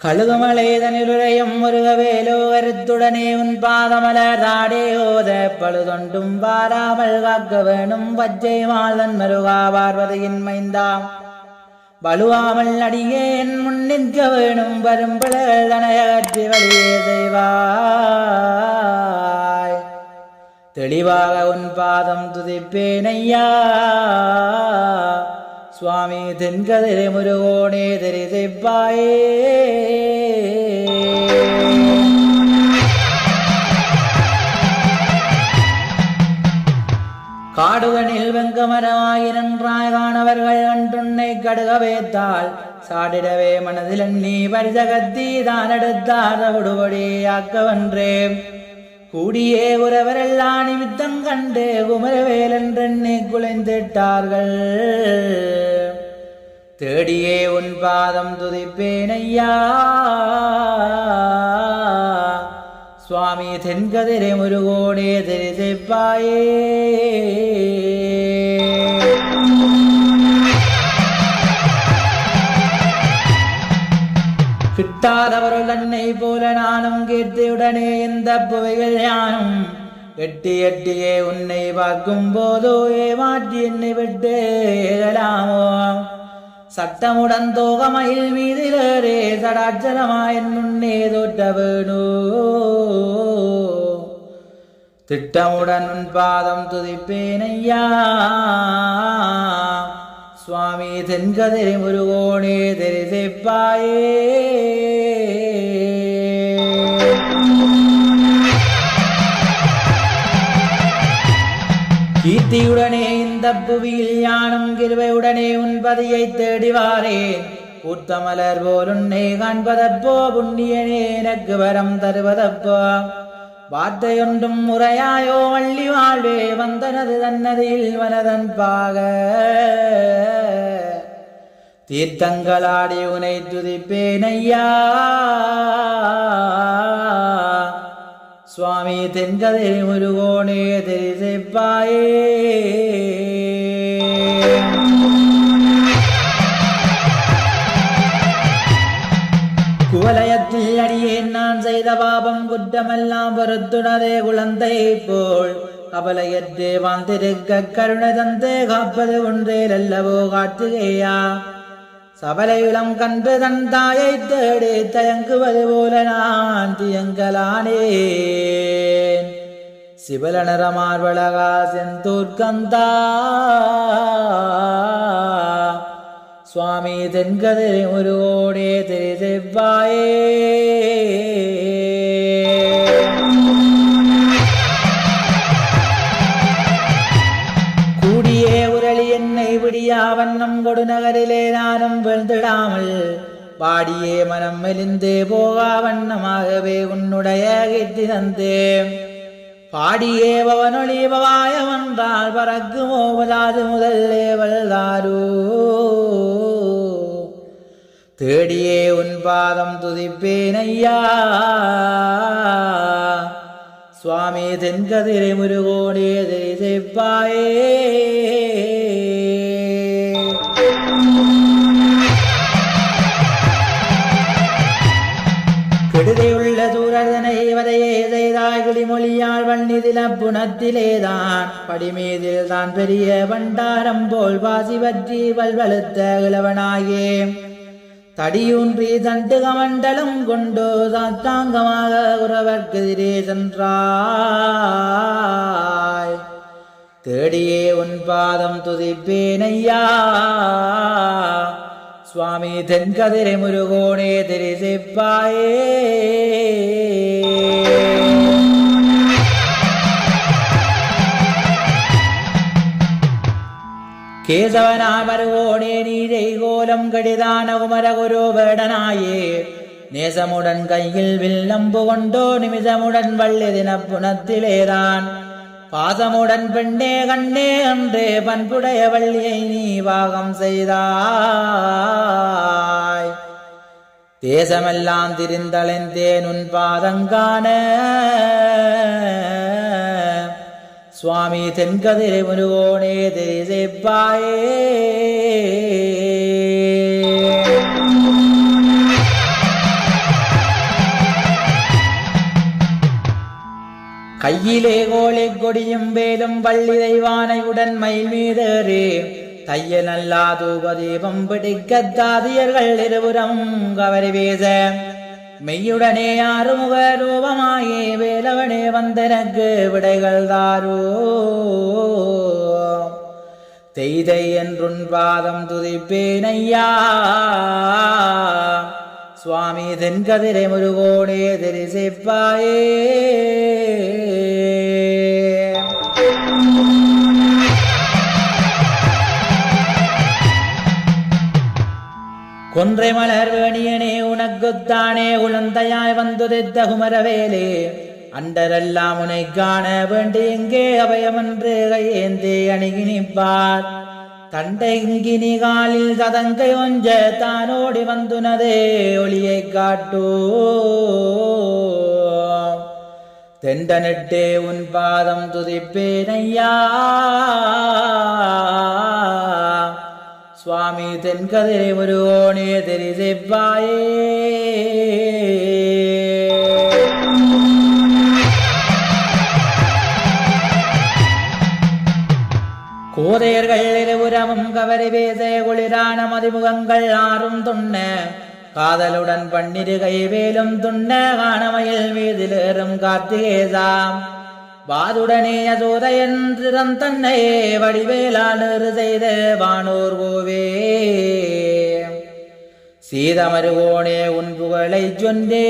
கழுகுமலேதனிலுரையும் முருகவேலோ கருத்துடனே உன் பாதமலர் தாடே ஓத பழுதொண்டும் பாராமல் காக்க வேணும் பச்சை மாதன் மருகா பார்வதியின் மைந்தாம். வலுவாமல் அடியேன் முன் நிற்க வேணும் வரும் பிள்ளைகள் தனையகற்றி வழியே செய்வாய் தெளிவாக உன் பாதம் துதிப்பேனையா சுவாமி தென்கதிரை முருகோனே தெரிசிப்பாயே காடுகனில் வெங்கமரமாகி நன்றாய் காணவர்கள் கண்டுன்னை கடுக வைத்தால் சாடிடவே மனதில் நீ பரிசகத்தி தான் எடுத்தார் விடுபடி ஆக்கவன்றே கூடியே உறவரெல்லாம் நிமித்தம் கண்டு குமரவேலென்றெண்ணி குலைந்திட்டார்கள். தேடியே உன் பாதம் துதிப்பேனையா சுவாமி தென்கதிரை முருகோடே தெரிசிப்பாயே கிட்டாதவருள் என்னை போல நானும் கீர்த்தியுடனே இந்த புவைகள் யானும். எட்டி எட்டியே உன்னை பார்க்கும் போதோ ஏமாற்றி என்னை விட்டு ஏகலாமோ சட்டமுடன் தோகமயில் மீதிலேறே சடாச்சலமாய் முன்னே தோற்ற வேணோ. திட்டமுடன் உன் பாதம் துதிப்பேனையா சுவாமி தென்கதிரி முருகோனே தெரிசிப்பாயே கீர்த்தியுடனே இந்த புவியில் யானும் கிருவையுடனே உன்பதியை தேடிவாரே கூத்தமலர் பூத்தமலர் காண்பதப்போ புண்ணியனே எனக்கு வரம் தருவதப்போ வார்த்தையொன்றும் முறையாயோ வள்ளி வாழ்வே வந்தனது தன்னதில் வனதன் பாக. தீர்த்தங்களாடி உனை துதிப்பேனையா சுவாமி தென்கதை முருகோனே தெரிசைப்பாயே செய்த பாபம் குற்றமெல்லாம் பொறுத்துணரே குழந்தை போல் கவலையற்றே வாழ்ந்திருக்க கருணை தந்தே காப்பது ஒன்றே அல்லவோ காட்டுகையா சபலையுலம் கண்டு தன் தாயை தேடி தயங்குவது போல நான் தியங்கலானேன். சிவலனர மார்வழகா செந்தூர்கந்தா சுவாமி தென்கதிரை முருகோடே தெரிசிப்பாயே செவ்வாயே. விடியா வண்ணம் கொடுநகரிலே நானும் வீழ்ந்திடாமல் பாடியே மனம் மெலிந்தே போகா வண்ணமாகவே உன்னுடைய கீர்த்தி தந்தேன். பாடியே பவனொளி பவாய வந்தால் பறக்குமோ பதாது முதல்லே வல்லாரோ. தேடியே உன் பாதம் துதிப்பேனையா சுவாமி தென்கதிரை முருகோடே தெரிசிப்பாயே. கெடுதையுள்ள சூரதனை வதையே செய்தாய் குடிமொழியால் வண்ணிதில புணத்திலேதான் படிமீதில் தான் பெரிய பண்டாரம் போல் வாசி பற்றி வல்வழுத்த இளவனாயே. தடியூன்றி தண்டு கமண்டலம் கொண்டு சாத்தாங்கமாக உறவர்க்கெதிரே சென்றாய். தேடியே உன் பாதம் துதிப்பேனையா. சுவாமி தென்கதிரை முருகோனே தெரிசிப்பாயே. கேசவனாமருவோனே நீரை கோலம் கடிதான குமரகுரு வேடனாயே நேசமுடன் கையில் வில்லம்பு கொண்டோ நிமிஷமுடன் வள்ளி தினப்புணத்திலேதான் பாசமுடன் பெண்ணே கண்ணே அன்றே பண்புடைய வள்ளியை நீ பாகம் செய்தாய். தேசமெல்லாம் திரிந்தளைந்தேன் உன் பாதங்கான. சுவாமி தென்கதிரை முருகோனே தெரிசிப்பாயே கையிலே கோழி கொடியும் வேலும் பள்ளி தெய்வானையுடன் மயில் மீதேறி தைய நல்லா தூபதீபம் பிடிக்க தாதியர்கள் இருபுறம் கவரி வீச. மெய்யுடனே ஆறுமுக ரூபமாயே வேலவனே வந்தனக்கு விடைகள் தாரோ. தெய்தை என்றுன் பாதம் துதிப்பேனையா சுவாமி தென்கதிரை முருகோடே தெரிசிப்பாயே. கொன்றை மலர் வேணியனே உனக்குத்தானே உழந்தையாய் வந்துதித்த குமரவேலே. அண்டரெல்லாம் உனை காண வேண்டி எங்கே அபயமன்று கையேந்தி அணுகினிப்பார் நிற்பார் தண்டை இங்கினி காலில் ததங்கை ஒஞ்ச தானோடி வந்துனதே ஒளியை காட்டோ. தெண்டனிட்டே உன் பாதம் துதிப்பேனையா. சுவாமி தென்கதிரை முருகோனே தெரிசிப்பாயே கோதையர்கள் இருபுறமும் கவரி பேச குளிரான மதிமுகங்கள் ஆறும் துண்ண காதலுடன் பன்னிரு கைவேலும் துண்ண காணமையில் வீதிலேறும் கார்த்திகேசாம் வாதுடனே அசோதை திறம் தன்னை வடிவேலாளர் செய்த வானோர் கோவே. சீதமருகோனே உன் புகழை சொன்னே.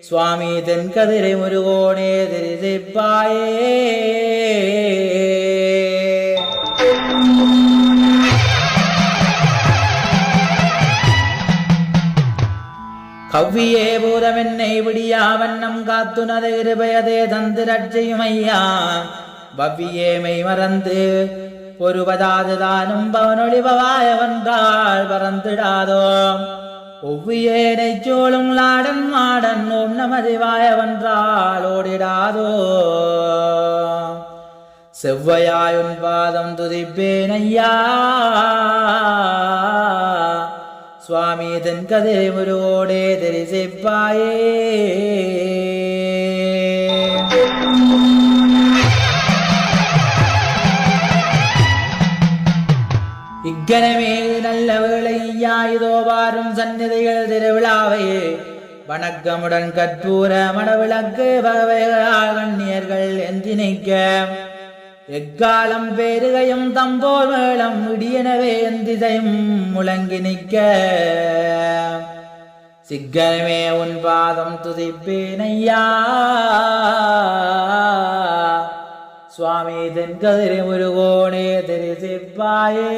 சுவாமி தென்கதிரை முருகோனே தெரிசிப்பாயே. கவ்வியே பூதமென்னை விடியாவண்ணம் காத்துனது இருபயதே தந்திரட்சியும் ஐயா. பவ்வியே மெய் மறந்து பொறுவதாதுதானும் பவனொளிபவாயவன்றாள் பறந்திடாதோ ஒவ்வியேனை சோளும் லாடன் மாடன் ஓம் நமதிவாயவன்றாள் ஓடிடாதோ. செவ்வையாயுன் பாதம் துதிப்பேனையா ஐயா. தன் கதிரை முருகோடே தெரிசிப்பாயே இக்கனமே நல்ல வேளையா இதோ வாரும் சந்நிதிகள் திருவிழாவையே வணக்கமுடன் கற்பூர மணவிளக்கு பகவைகளால் கண்ணியர்கள் எந்தி நிற்க எக்காலம் பேருகையும் தம்போர் மேளம் இடியனவே எந்திதையும் முழங்கி நிற்க. சிக்கனமே உன் பாதம் துதிப்பேனையா சுவாமி தென்கதிரை முருகோனே தெரிசிப்பாயே.